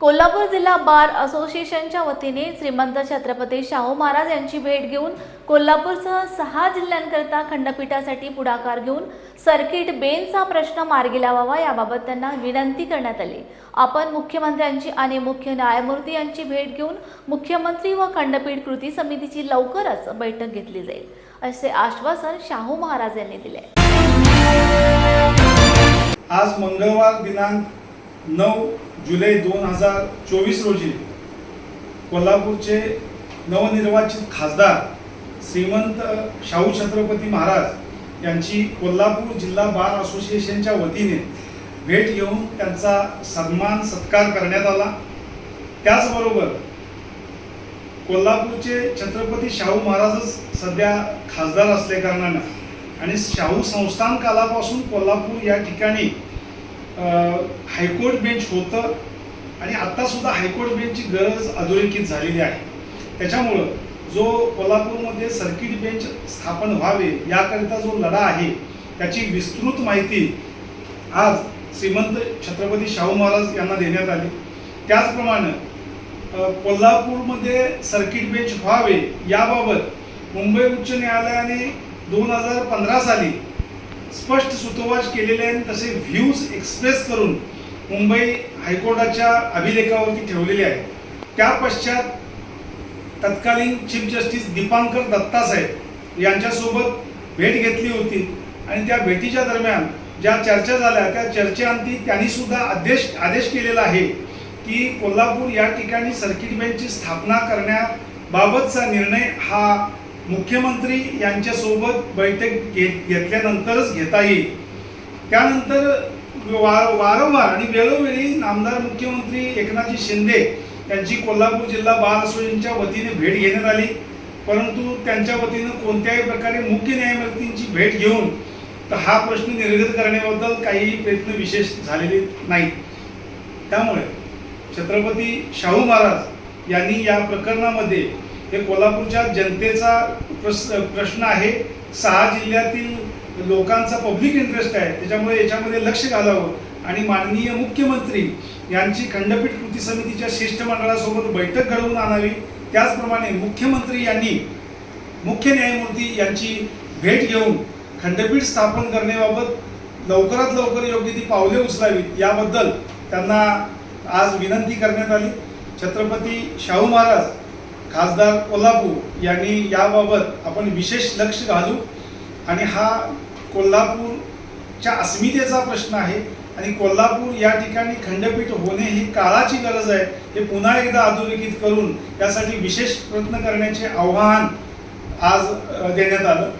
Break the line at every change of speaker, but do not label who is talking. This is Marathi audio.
कोल्हापूर जिल्हा बार असोसिएशनच्या वतीने श्रीमंत छत्रपती शाहू महाराज यांची भेट घेऊन कोल्हापूरसह सहा जिल्ह्यांकरिता खंडपीठासाठी पुढाकार घेऊन सर्किट बेनचा प्रश्न मार्गी लावावा याबाबत त्यांना विनंती करण्यात आली. आपण मुख्यमंत्र्यांची आणि मुख्य न्यायमूर्ती यांची भेट घेऊन मुख्यमंत्री व खंडपीठ कृती समितीची लवकरच बैठक घेतली जाईल असे आश्वासन शाहू महाराज यांनी दिले.
आज मंगळवार दिनांक नऊ जुलै दोन हजार चोवीस रोजी कोल्हापूरचे नवनिर्वाचित खासदार श्रीमंत शाहू छत्रपती महाराज यांची कोल्हापूर जिल्हा बार असोसिएशनच्या वतीने भेट घेऊन त्यांचा सन्मान सत्कार करण्यात आला. त्याचबरोबर कोल्हापूरचे छत्रपती शाहू महाराजच सध्या खासदार असल्या कारणानं आणि शाहू संस्थान कालापासून कोल्हापूर या ठिकाणी हायकोर्ट बेंच होतं आणि आत्तासुद्धा हायकोर्ट बेंचची गरज अधोरेखित झालेली आहे. त्याच्यामुळं जो कोल्हापूरमध्ये सर्किट बेंच स्थापन व्हावे याकरिता जो लढा आहे त्याची विस्तृत माहिती आज श्रीमंत छत्रपती शाहू महाराज यांना देण्यात आली. त्याचप्रमाणे कोल्हापूरमध्ये सर्किट बेंच व्हावे याबाबत मुंबई उच्च न्यायालयाने दोन हजार पंधरा साली स्पष्ट सुतोवाच केलेले आहेत तसे व्ह्यूज एक्सप्रेस करून मुंबई हायकोर्टाच्या अभिलेखावरती ठेवलेले आहेत. त्या पश्चात तत्कालीन चीफ जस्टिस दीपांकर दत्तासाहेब यांच्यासोबत भेट घेतली होती आणि त्या भेटीच्या दरम्यान ज्या चर्चा झाल्या त्या चर्चेअंती त्यांनी सुद्धा आदेश आदेश केलेला आहे की कोल्हापूर या ठिकाणी सर्किट बेंचची स्थापना करण्याबाबतचा निर्णय हा मुख्यमंत्री यांच्यासोबत बैठक घेत घेतल्यानंतरच घेता येईल. त्यानंतर वार वारंवार आणि वेळोवेळी नामदार मुख्यमंत्री एकनाथजी शिंदे यांची कोल्हापूर जिल्हा बार असोसिएशनच्या वतीने भेट घेण्यात आली. परंतु त्यांच्या वतीनं कोणत्याही प्रकारे मुख्य न्यायमूर्तींची भेट घेऊन तर हा प्रश्न निर्गत करण्याबद्दल काही प्रयत्न विशेष झालेले नाहीत. त्यामुळे छत्रपती शाहू महाराज यांनी या प्रकरणामध्ये हे कोल्हापूरच्या जनतेचा प्रस प्रश्न आहे. सहा जिल्ह्यातील लोकांचा पब्लिक इंटरेस्ट आहे. त्याच्यामुळे याच्यामध्ये लक्ष घालावं. आणि माननीय मुख्यमंत्री यांची खंडपीठ कृती समितीच्या शिष्टमंडळासोबत बैठक घडवून आणावी. त्याचप्रमाणे मुख्यमंत्री यांनी मुख्य न्यायमूर्ती यांची भेट घेऊन खंडपीठ स्थापन करण्याबाबत लवकरात लवकर योग्य ती पावले उचलावीत. याबद्दल त्यांना आज विनंती करण्यात आली. छत्रपती शाहू महाराज खासदार कोल्हापूर यांनी याबाबत आपण विशेष लक्ष घालू. आणि हा कोल्हापूरच्या अस्मितेचा प्रश्न आहे. आणि कोल्हापूर या ठिकाणी खंडपीठ होणे ही काळाची गरज आहे. हे पुन्हा एकदा अधोरेखित करून यासाठी विशेष प्रयत्न करण्याचे आव्हान आज देण्यात आलं.